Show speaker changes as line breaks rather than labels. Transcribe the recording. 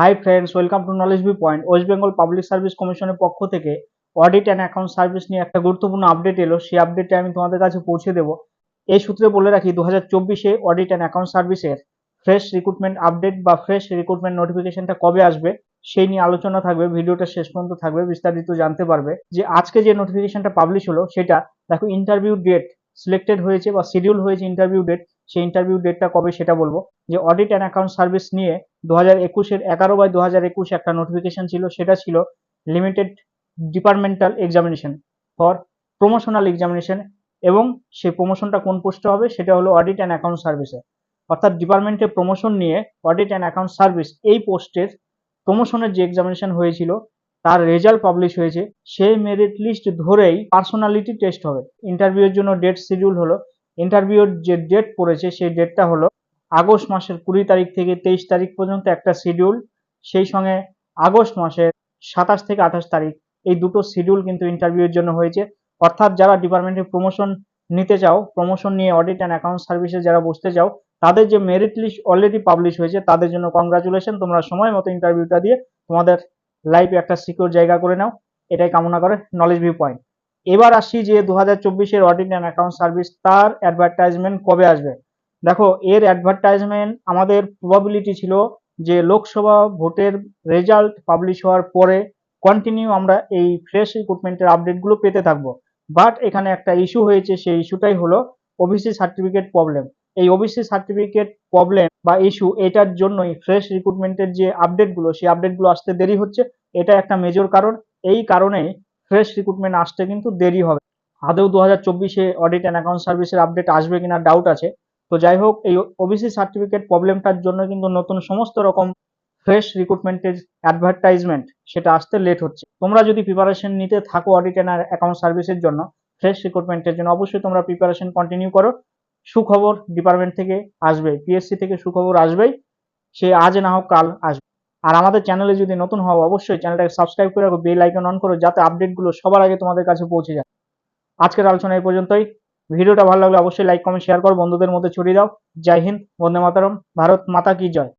Hi friends welcome to knowledge B point west Bengal public service কমিশনের পক্ষ থেকে audit and account service নিয়ে একটা গুরুত্বপূর্ণ আপডেট এলো। সেই আপডেটটা আমি তোমাদের কাছে পৌঁছে দেবো। এই সূত্রে বলে রাখি দু হাজার চব্বিশে অডিট অ্যান্ড অ্যাকাউন্ট সার্ভিসের ফ্রেশ রিক্রুটমেন্ট আপডেট বা ফ্রেশ রিক্রুটমেন্ট নোটিফিকেশনটা কবে আসবে, সেই নিয়ে আলোচনা থাকবে, ভিডিওটা শেষ পর্যন্ত থাকবে, বিস্তারিত জানতে পারবে। যে আজকে যে নোটিফিকেশনটা পাবলিশ হলো, সেটা দেখো ইন্টারভিউ ডেট সিলেক্টেড হয়েছে বা শিডিউল হয়েছে ইন্টারভিউ ডেট সেই ইন্টারভিউ ডেটটা কবে সেটা বলব। যে অডিট অ্যান্ড অ্যাকাউন্ট সার্ভিস নিয়ে দু হাজার একুশের এগারো বাই দু হাজার একুশ একটা নোটিফিকেশন ছিল, সেটা ছিল limited departmental examination for promotional examination এবং সেই প্রমোশনটা কোন পোস্টে হবে সেটা হলো অডিট অ্যান্ড অ্যাকাউন্ট সার্ভিসে অর্থাৎ ডিপার্টমেন্টে প্রমোশন নিয়ে অডিট অ্যান্ড অ্যাকাউন্ট সার্ভিস এই পোস্টের প্রমোশনের যে এক্সামিনেশন হয়েছিল, তার রেজাল্ট পাবলিশ হয়েছে, সেই মেরিট লিস্ট ধরেই পার্সোনালিটি টেস্ট হবে। ইন্টারভিউয়ের জন্য ডেট শিডিউল হলো। ইন্টারভিউর যে ডেট পড়েছে, সেই ডেটটা হলো আগস্ট মাসের কুড়ি তারিখ থেকে তেইশ তারিখ পর্যন্ত একটা শিডিউল সেই সঙ্গে আগস্ট মাসের সাতাশ থেকে আঠাশ তারিখ এই দুটো শিডিউল কিন্তু ইন্টারভিউয়ের জন্য হয়েছে। অর্থাৎ যারা ডিপার্টমেন্টে প্রমোশন নিতে চাও প্রমোশন নিয়ে অডিট অ্যান্ড অ্যাকাউন্ট সার্ভিসে যারা বসতে চাও, তাদের যে মেরিট লিস্ট অলরেডি পাবলিশ হয়েছে, তাদের জন্য কংগ্রাচুলেশন তোমরা সময় মতো ইন্টারভিউটা দিয়ে তোমাদের লাইফে একটা সিকিউর জায়গা করে নাও। এটাই কামনা করে নলেজ ভিউ পয়েন্ট এবার আসি যে দু হাজার চব্বিশের অডিট অ্যান্ড অ্যাকাউন্ট সার্ভিস তার অ্যাডভার্টাইজমেন্ট কবে আসবে। দেখো, এর অ্যাডভার্টাইজমেন্ট আমাদের প্রবাবিলিটি ছিল যে লোকসভা ভোটের রেজাল্ট পাবলিশ হওয়ার পরে কন্টিনিউ আমরা এই ফ্রেশ রিক্রুটমেন্টের আপডেটগুলো পেতে থাকব। বাট এখানে একটা ইস্যু হয়েছে, সেই ইস্যুটাই হলো ওবিসি সার্টিফিকেট প্রবলেম এই ওবিসি সার্টিফিকেট প্রবলেম বা ইস্যু এটার জন্যই ফ্রেশ রিক্রুটমেন্টের যে আপডেটগুলো সেই আপডেটগুলো আসতে দেরি হচ্ছে। এটা একটা মেজর কারণ। এই কারণেই ফ্রেশ রিক্রুটমেন্ট আসতে কিন্তু দেরি হবে। আদৌ দু হাজার চব্বিশে অডিট অ্যান্ড অ্যাকাউন্ট সার্ভিসের আপডেট আসবে কিনা ডাউট আছে। তো যাই হোক, এই ওবিসি সার্টিফিকেট প্রবলেমটার জন্য কিন্তু নতুন সমস্ত রকম ফ্রেশ রিক্রুটমেন্টের অ্যাডভার্টাইজমেন্ট সেটা আসতে লেট হচ্ছে। তোমরা যদি প্রিপারেশন নিতে থাকো অডিট অ্যান্ড অ্যাকাউন্ট সার্ভিসের জন্য ফ্রেশ রিক্রুটমেন্টের জন্য অবশ্যই তোমরা প্রিপারেশন কন্টিনিউ করো। সুখবর ডিপার্টমেন্ট থেকে আসবে পিএসসি থেকে সুখবর আসবেই। সে আজ না হোক কাল আসবে। আর আমাদের চ্যানেলে যদি নতুন হও, অবশ্যই চ্যানেলটাকে সাবস্ক্রাইব করে রাখো বেল আইকন অন করো, যাতে আপডেটগুলো সবার আগে তোমাদের কাছে পৌঁছে যায়। আজকের আলোচনা এই পর্যন্তই। ভিডিওটা ভালো লাগলে অবশ্যই লাইক কমেন্ট শেয়ার করো। বন্ধুদের মধ্যে ছড়িয়ে দাও। জয় হিন্দ, বন্দে মাতারম, ভারত মাতা কি জয়?